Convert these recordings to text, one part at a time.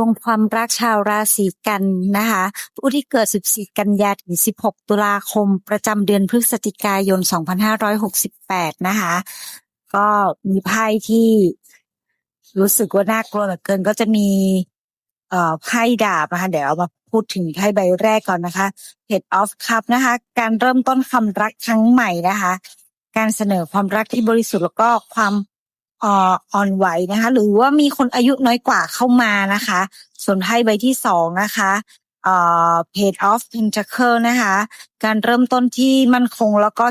วงความรักชาวราศีกันนะคะผู้ที่เกิด 14 กันยาถึง 16 ตุลาคม ประจำเดือนพฤศจิกายน 2568 นะคะ ก็มีไพ่ที่รู้สึกว่าน่ากลัวเหลือเกินก็จะมี เอ่อไพ่ดาบนะคะเดี๋ยวเอามาพูดถึงไพ่ใบแรกก่อนนะคะ Head of Cup นะคะ การเริ่มต้นความรักครั้งใหม่นะคะ การเสนอความรักที่บริสุทธิ์แล้วก็ความ อ่อนไหวนะคะ หรือว่ามีคนอายุน้อยกว่าเข้ามานะคะ ส่วนไพ่ใบที่สองนะคะเอ่อ Page of Pentacle นะคะ การเริ่มต้นที่มั่นคงแล้วก็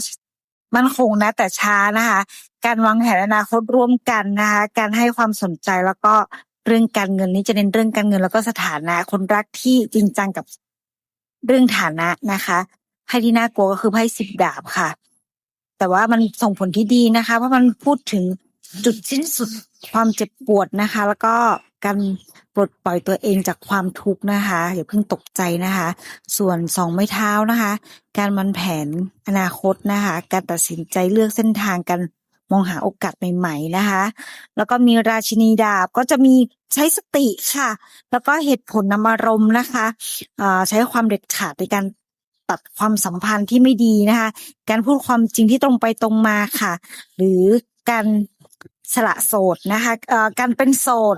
มั่นคงนะแต่ช้านะคะ การวางแผนอนาคตร่วมกันนะคะ การให้ความสนใจแล้วก็เรื่องการเงินนี่จะเน้นเรื่องการเงินแล้วก็สถานะ คนรักที่จริงจังกับเรื่องฐานะนะคะไพ่ที่น่ากลัวก็คือไพ่สิบดาบค่ะ แต่ว่ามันส่งผลที่ดีนะคะ เพราะมันพูดถึง จุดสิ้นสุดความเจ็บปวดนะคะ แล้วก็การปลดปล่อยตัวเองจากความทุกข์นะคะอย่าเพิ่งตกใจนะคะ ส่วนสองไม้เท้านะคะ การมันแผนอนาคตนะคะ การตัดสินใจเลือกเส้นทางการมองหาโอกาสใหม่ ๆนะคะ แล้วก็มีราชินีดาบก็จะมีใช้สติค่ะ แล้วก็เหตุผลนำอารมณ์นะคะอ่าใช้ความเด็ดขาดในการตัดความสัมพันธ์ที่ไม่ดีนะคะ การพูดความจริงที่ตรงไปตรงมาค่ะ หรือการ สละโสดนะคะเอ่อการเป็นโสด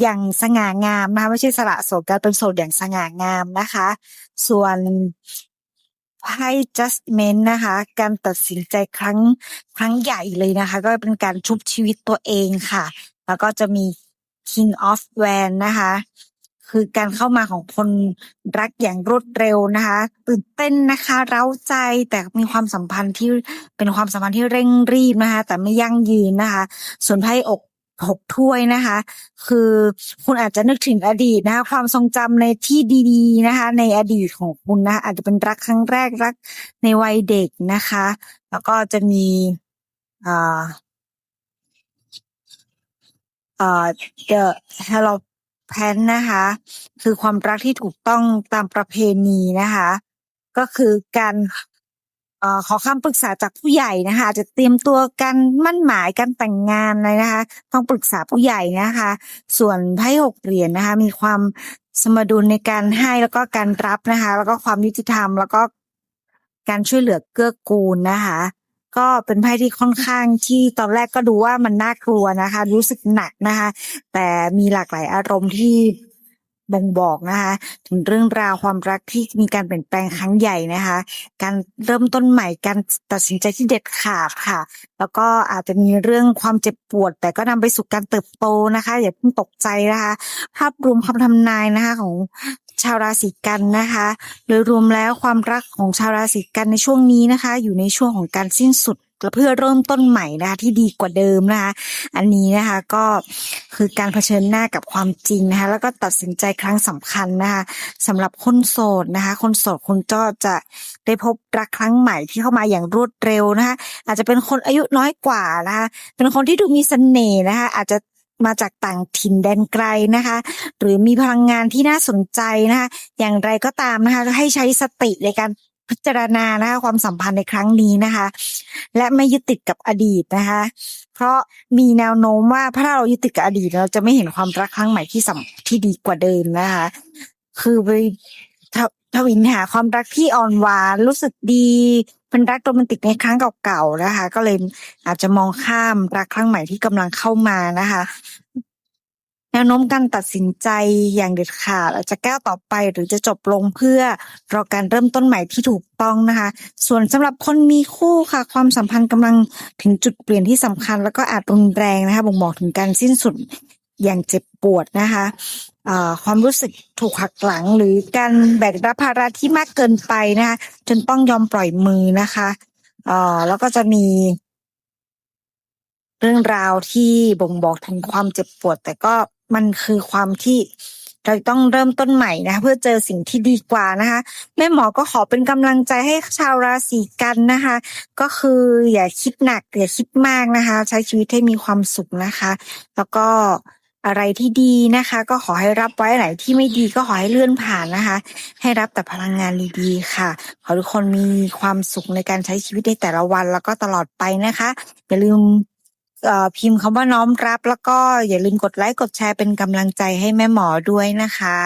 อย่างสง่างามนะคะไม่ใช่สละโสดการเป็นโสดอย่างสง่างามนะคะ ส่วนให้ judgment นะคะ การตัดสินใจครั้งครั้งใหญ่เลยนะคะ ก็เป็นการชุบชีวิตตัวเองค่ะ แล้วก็จะมี king of w a n นะคะ คือการเข้ามาของคนรักอย่างรวดเร็วนะคะ ตื่นเต้นนะคะ เร้าใจแต่มีความสัมพันธ์ที่เป็นความสัมพันธ์ที่เร่งรีบนะคะ แต่ไม่ยั่งยืนนะคะ ส่วนไพ่อกหกถ้วยนะคะ คือคุณอาจจะนึกถึงอดีตนะคะความทรงจำในที่ดีๆนะคะ ในอดีตของคุณนะอาจจะเป็นรักครั้งแรกรักในวัยเด็กนะคะ แล้วก็จะมีอ่าเอ่อ The Hello p a n นะคะ คือความรักที่ถูกต้องตามประเพณีนะคะ ก็คือการอขอคำปรึกษาจากผู้ใหญ่นะคะจจะเตรียมตัวกันมั่นหมายกันแต่งงานเลยนะคะ ต้องปรึกษาผู้ใหญ่นะคะ ส่วนไพ่หกเหรียญนะคะ มีความสมดุลในการให้แล้วก็การรับนะคะ แล้วก็ความยุติธรรม แล้วก็การช่วยเหลือเกื้อกูลนะคะ ก็เป็นไพ่ที่ค่อนข้างที่ตอนแรกก็ดูว่ามันน่ากลัวนะคะ รู้สึกหนักนะคะ แต่มีหลากหลายอารมณ์ที่บ่งบอกนะคะ ถึงเรื่องราวความรักที่มีการเปลี่ยนแปลงครั้งใหญ่นะคะ การเริ่มต้นใหม่การตัดสินใจที่เด็ดขาดค่ะ แล้วก็อาจจะมีเรื่องความเจ็บปวด แต่ก็นำไปสู่การเติบโตนะคะ อย่าเพิ่งตกใจนะคะ ภาพรวมคำทำนายนะคะ ของ ชาวราศีกันนะคะ โดยรวมแล้วความรักของชาวราศีกันในช่วงนี้นะคะ อยู่ในช่วงของการสิ้นสุดและเพื่อเริ่มต้นใหม่นะคะที่ดีกว่าเดิมนะคะ อันนี้นะคะก็คือการเผชิญหน้ากับความจริงนะคะ แล้วก็ตัดสินใจครั้งสำคัญนะคะสำหรับคนโสดนะคะ คนโสดคุณก็จะได้พบรักครั้งใหม่ที่เข้ามาอย่างรวดเร็วนะคะ อาจจะเป็นคนอายุน้อยกว่านะคะเป็นคนที่ดูมีเสน่ห์นะคะ อาจจะ มาจากต่างถิ่นแดนไกลนะคะ หรือมีพลังงานที่น่าสนใจนะคะ อย่างไรก็ตามนะคะ ให้ใช้สติในการพิจารณานะคะความสัมพันธ์ในครั้งนี้นะคะ และไม่ยึดติดกับอดีตนะคะ เพราะมีแนวโน้มว่าถ้าเรายึดติดกับอดีต เราจะไม่เห็นความรักครั้งใหม่ที่สำที่ดีกว่าเดิมนะคะ คือไป ทวินหาความรักที่อ่อนหวานรู้สึกดีเป็นรักโรแมนติกในครั้งเก่าๆนะคะ ก็เลยอาจจะมองข้ามรักครั้งใหม่ที่กำลังเข้ามานะคะแนวโน้มการตัดสินใจอย่างเด็ดขาดอาจจะก้าวต่อไปหรือจะจบลงเพื่อรอการเริ่มต้นใหม่ที่ถูกต้องนะคะ ส่วนสำหรับคนมีคู่ค่ะ ความสัมพันธ์กำลังถึงจุดเปลี่ยนที่สำคัญ แล้วก็อาจรุนแรงนะคะบ่งบอกถึงการสิ้นสุดอย่างเจ็บปวดนะคะ ความรู้สึกถูกหักหลัง หรือการแบกรับภาระที่มากเกินไปนะคะจนต้องยอมปล่อยมือนะคะแล้วก็จะมี เรื่องราวที่บ่งบอกถึงความเจ็บปวด แต่ก็มันคือความที่เราต้องเริ่มต้นใหม่นะคะเพื่อเจอสิ่งที่ดีกว่านะคะ แม่หมอก็ขอเป็นกำลังใจให้ชาวราศีกันนะคะ ก็คืออย่าคิดหนักอย่าคิดมากนะคะ ใช้ชีวิตให้มีความสุขนะคะ แล้วก็ อะไรที่ดีนะคะ ก็ขอให้รับไว้ไหนที่ไม่ดีก็ขอให้เลื่อนผ่านนะคะ ให้รับแต่พลังงานดีๆค่ะ ขอทุกคนมีความสุขในการใช้ชีวิตในแต่ละวันแล้วก็ตลอดไปนะคะ อย่าลืมพิมพ์คำว่าน้อมรับ แล้วก็อย่าลืมกดไลค์กดแชร์เป็นกำลังใจให้แม่หมอด้วยนะคะ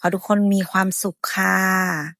ขอทุกคนมีความสุขค่ะ